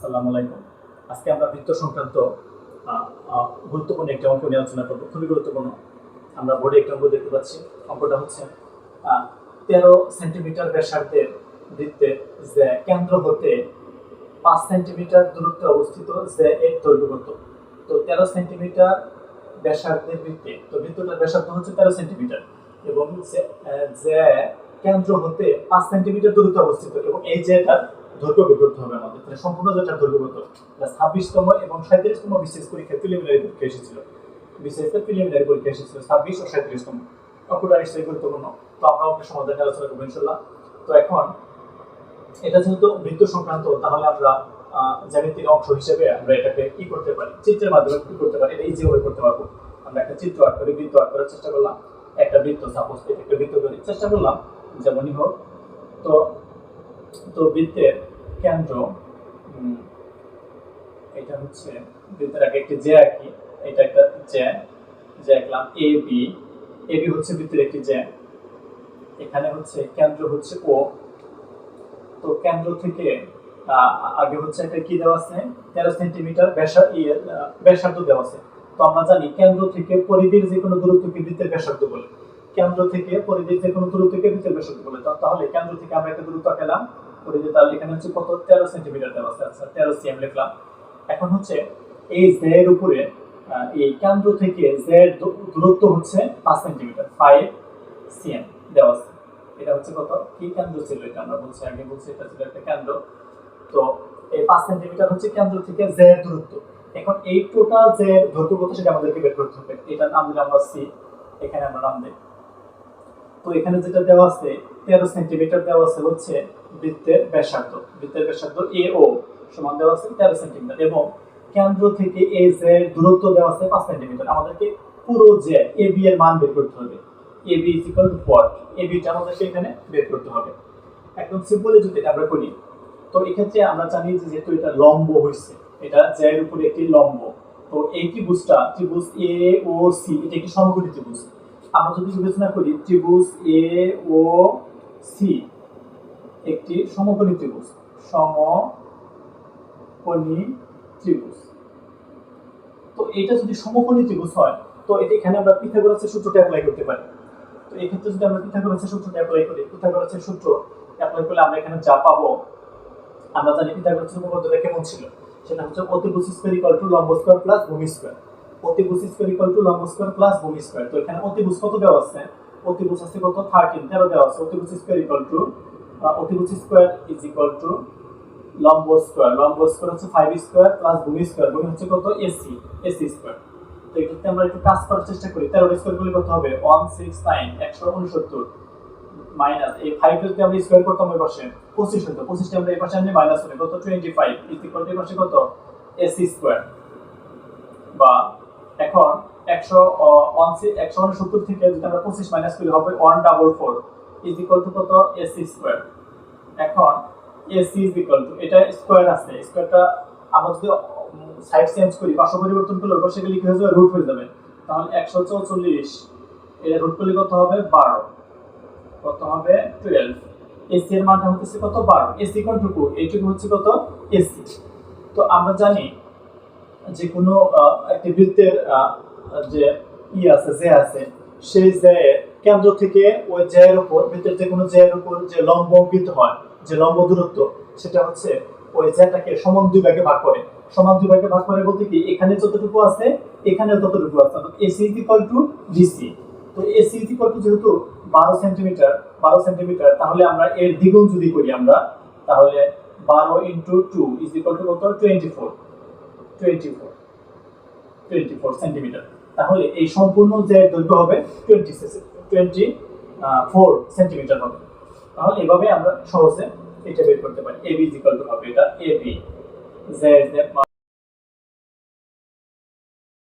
আসসালামু আলাইকুম। আজকে আমরা বৃত্ত সংক্রান্ত গুরুত্বপূর্ণ একটি অঙ্ক নিয়ে আলোচনা করব। খুবই গুরুত্বপূর্ণ। আমরা বোর্ডে একটি অঙ্ক দেখতে পাচ্ছি। অঙ্কটা হচ্ছে তেরো সেন্টিমিটার ব্যাসার্ধের বৃত্তের যে কেন্দ্র হতে পাঁচ সেন্টিমিটার দূরত্বে অবস্থিত যে এর দৈর্ঘ্য কত তো তেরো সেন্টিমিটার ব্যাসার্ধের বৃত্তে, তো বৃত্তটার ব্যাসার্ধ হচ্ছে তেরো সেন্টিমিটার এবং যে কেন্দ্র হতে পাঁচ সেন্টিমিটার দূরত্বে অবস্থিত এবং এই যে দৈর্ঘ্য বের করতে হবে আমাদের। তাহলে সম্পূর্ণ যেটা দৈর্ঘ্য কত? ছাব্বিশতম এবং সাঁত্রিশতম বিশেষ পরীক্ষা প্রিলিমিনারি পরীক্ষা এসেছিল। বিশেষ প্রিলিমিনারি পরীক্ষা এসেছিল ছাব্বিশ ও সাঁত্রিশতম অঙ্কটা নিশ্চয়ই গুরুত্বপূর্ণ। তো আমরা ওকে সমাধান আলোচনা করব ইনশাল্লাহ তো এখন এটা যেহেতু বৃত্ত সংক্রান্ত, তাহলে আমরা জ্যামিতির অংশ হিসেবে আমরা এটাকে কি করতে পারি। চিত্রের মাধ্যমে কি করতে পারি। এটা ইজিভাবে করতে পারব। আমরা একটা চিত্র আর্ট করে, বৃত্ত আর্ট করার চেষ্টা করলাম। একটা বৃত্ত সাপোজ একটা বৃত্ত ধরি চেষ্টা করলাম, যেমনই হোক। তো তো বৃত্তের কেন্দ্র এটা হচ্ছে বৃত্তের আগে একটি জে আঁকি, এটা একটা জে জে আঁকলাম এ বি এ বি হচ্ছে বৃত্তের একটি জে এখানে হচ্ছে কেন্দ্র হচ্ছে ও তো কেন্দ্র থেকে আগে হচ্ছে একটা কি দেওয়া আছে? তেরো সেন্টিমিটার ব্যাসা ইয়ে ব্যাসার্ধ দেওয়া আছে। তো আমরা জানি কেন্দ্র থেকে পরিধির যে কোনো দূরত্বকে বৃত্তের ব্যাসার্ধ বলে। কেন্দ্র থেকে পরিধির যে কোনো দূরত্বকে বৃত্তের ব্যাসার্ধ বলে। তাহলে কেন্দ্র থেকে আমরা একটা দূরত্ব পেলাম পরিধি তাহলে এখানে হচ্ছে কত তেরো সেন্টিমিটার দেওয়া আছে আচ্ছা তেরো সিএম লিখলাম। এখন হচ্ছে এই জে এর উপরে এই কেন্দ্র থেকে জে দূরত্ব হচ্ছে পাঁচ সেন্টিমিটার ফাইভ সিএম দেওয়া আছে। এটা হচ্ছে কত? কি কেন্দ্র ছিল এটা? আমরা বলছি, আগে বলছি, এটা ছিল একটা কেন্দ্র। তো এই পাঁচ সেন্টিমিটার হচ্ছে কেন্দ্র থেকে জে এর দূরত্ব। এখন এই টোটাল যে দৈর্ঘ্য কত সেটা আমাদেরকে বের করতে হবে। এটা নাম দিলাম আমরা সি এখানে আমরা নাম দিই। তো এখানে যেটা দেওয়া আছে, তেরো সেন্টিমিটার দেওয়া আছে হচ্ছে বৃত্তের ব্যাসার্ধ। বৃত্তের ব্যাসার্ধ এ ও সমান দেওয়া আছে তেরো সেন্টিমিটার এবং কেন্দ্র থেকে এ যে দূরত্ব দেওয়া আছে পাঁচ সেন্টিমিটার। আমাদেরকে পুরো যে এ বি এর মান বের করতে হবে। A B is equal to what A beta আমাদেরকে এখানে বের করতে হবে। একদম সিম্পলি যদি এটা আমরা করি, তো এক্ষেত্রে আমরা জানি যে যেহেতু এটা লম্ব হয়েছে, এটা জে এর উপরে একটি লম্ব, তো এই ত্রিভুজটা, ত্রিভুজ এ ও সি এটা একটি সমকোণী ত্রিভুজ। আমরা যদি বিবেচনা করি, ত্রিভুজ এ ও সি একটি সমকোণী ত্রিভুজ। সমকোণী ত্রিভুজ। তো এটা যদি সমকোণী ত্রিভুজ হয়, তো এটা এখানে আমরা পিথাগোরাসের সূত্রটা অ্যাপ্লাই করতে পারি। তো এই ক্ষেত্রে যদি আমরা পিথাগোরাসের সূত্রটা অ্যাপ্লাই করি, পিথাগোরাসের সূত্র অ্যাপ্লাই করলে আমরা এখানে যা পাবো, আমরা জানি পিথাগোরাসের উপপাদ্যটা কেমন ছিল? সেটা হচ্ছে অতিভুজ স্কয়ার ইকুয়াল টু লম্ব স্কয়ার প্লাস ভূমি স্কয়ার অতিভুজ স্কয়ার ইকুয়াল টু লম্ব স্কয়ার প্লাস ভূমি স্কয়ার তো এখানে অতিভুজ কত দেওয়া আছে? অতিভুজ আছে কত? 13 13 দেওয়া আছে। অতিভুজ স্কয়ার ইকুয়াল টু অতিভুজ স্কয়ার ইজ ইকুয়াল টু লম্ব স্কয়ার লম্ব স্কয়ার হচ্ছে 5 স্কয়ার প্লাস ভূমি স্কয়ার ভূমি হচ্ছে কত? এসি এসি স্কয়ার তো এক্ষেত্রে আমরা একটু কাজ করার চেষ্টা করি। 13 স্কয়ার করলে কত হবে। 169 169 মাইনাস এই 5 যদি আমরা স্কয়ার করতাম ওই পাশে 25 হতো। 25 টা আমরা এই পাশে আনলে মাইনাস হবে কত? 25 ইজ ইকুয়াল টু পাশে কত? এসি স্কয়ার বা এখন 100 169 থেকে যদি আমরা 25 মাইনাস করি, হবে 144 ইজ ইকুয়াল টু কত? এসি স্কয়ার এখন এসি ইজ ইকুয়াল টু এটা স্কয়ার আছে স্কয়ারটা আমরা যদি সাইড চেঞ্জ করি, পার্শ্ব পরিবর্তন করলে ওই পাশে কি হয়ে রুট হয়ে যাবে। তাহলে 144 এটা রুট করলে কত হবে? 12 কত হবে? 12 এসি এর মানটা হচ্ছে কত? 12 এসি কোনটুকু? এইটুকু হচ্ছে কত? এসি তো আমরা জানি যে কোনো একটি বৃত্তের যে ই আছে, যে আছে, সেই যে কেন্দ্র থেকে ওই জয়ের উপর বৃত্তের যে কোনো জয়ের উপর যে লম্ব অঙ্কিত হয়, যে লম্ব দূরত্ব, সেটা হচ্ছে ওই জেটাকে সমান দুই ভাগে ভাগ করে। সমান দুই ভাগে ভাগ করে বলতে কি, এখানে যতটুকু আছে, এখানেও ততটুকু আছে। অর্থাৎ এসি ইকুয়াল টু ডিসি তো এসি ইকুয়াল টু যেহেতু বারো সেন্টিমিটার বারো সেন্টিমিটার, তাহলে আমরা এর দ্বিগুণ যদি করি আমরা, তাহলে বারো into two is equal to কত? Twenty four twenty four twenty four centimetre তাহলে এই সম্পূর্ণ যে দৈর্ঘ্য হবে টোয়েন্টি টোয়েন্টি ফোর সেন্টিমিটার হবে। তাহলে এভাবে আমরা সহজে এটা বের করতে পারি। A B is equal to হবে এটা এ বি জেড